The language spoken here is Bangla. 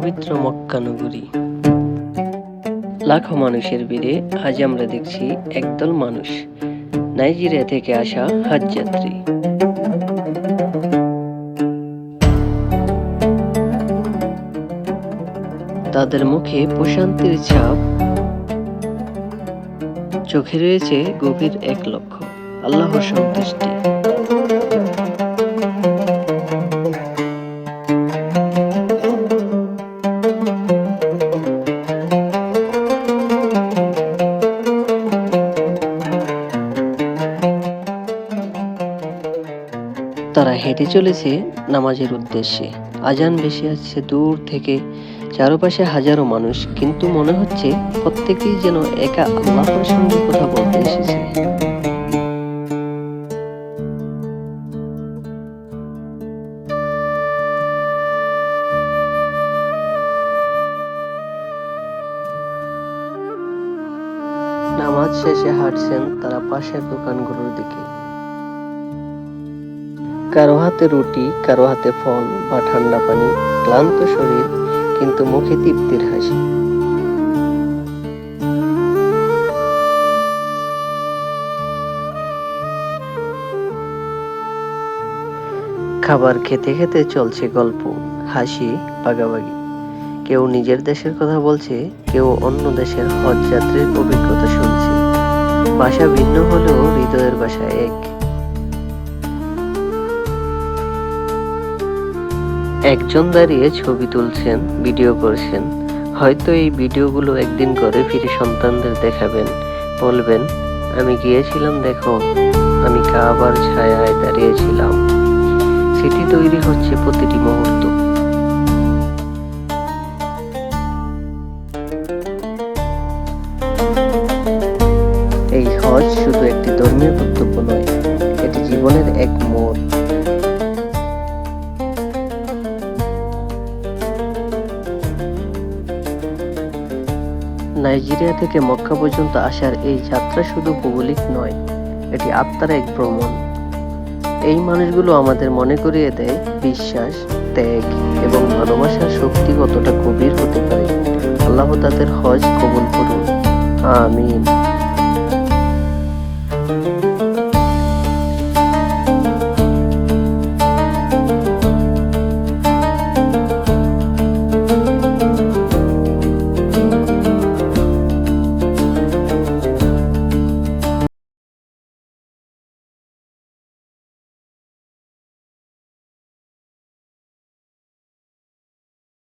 পবিত্র মক্কা নগরী। লাখো মানুষের ভিড়ে আজ আমরা দেখছি একদল মানুষ, নাইজেরিয়া থেকে আসা হাজ যাত্রী। তাদের মুখে প্রশান্তির ছাপ। চোখে রয়েছে গভীর এক লক্ষ্য, আল্লাহর সন্তুষ্টি। তারা হেঁটে চলেছে নামাজের উদ্দেশ্যে। আজান ভেসে আসছে দূর থেকে। চারপাশে হাজারো মানুষ, কিন্তু মনে হচ্ছে প্রত্যেকেই যেন একা আল্লাহর সঙ্গে কথা বলতে এসেছে। নামাজ শেষে হাঁটছেন তারা পাশের দোকানগুলোর দিকে। কারও হাতে রুটি, কারও হাতে ফল বা ঠান্ডা পানি, ক্লান্ত শরীর, কিন্তু মুখে তৃপ্তির হাসি। খাবার খেতে খেতে চলছে গল্প, হাসি ভাগাভাগি কেউ নিজের দেশের কথা বলছে, কেউ অন্য দেশের হজ যাত্রীর অভিজ্ঞতা শুনছে। ভাষা ভিন্ন হলেও হৃদয়ের ভাষা এক। একজন দাঁড়িয়ে ছবি তুলছেন, ভিডিও করছেন। হয়তো এই ভিডিওগুলো একদিন করে ফিরে সন্তানদের দেখাবেন। বলবেন, আমি গিয়েছিলাম, দেখো, আমি কাবার ছায়ায় দাঁড়িয়েছিলাম। স্মৃতি তৈরি হচ্ছে প্রতিটি মুহূর্ত। এই হজ শুধু একটি ধর্মীয় কর্তব্য নয়, এটি জীবনের এক মোড়। নাইজেরিয়া থেকে মক্কা পর্যন্ত আসার এই যাত্রা শুধু ভৌগোলিক নয়, এটি আত্মার এক ভ্রমণ। এই মানুষগুলো আমাদের মনে করিয়ে দেয় বিশ্বাস, ত্যাগ এবং ভালোবাসার শক্তি কতটা গভীর হতে পারে। আল্লাহ তাদের হজ কবুল করুন। আমিন।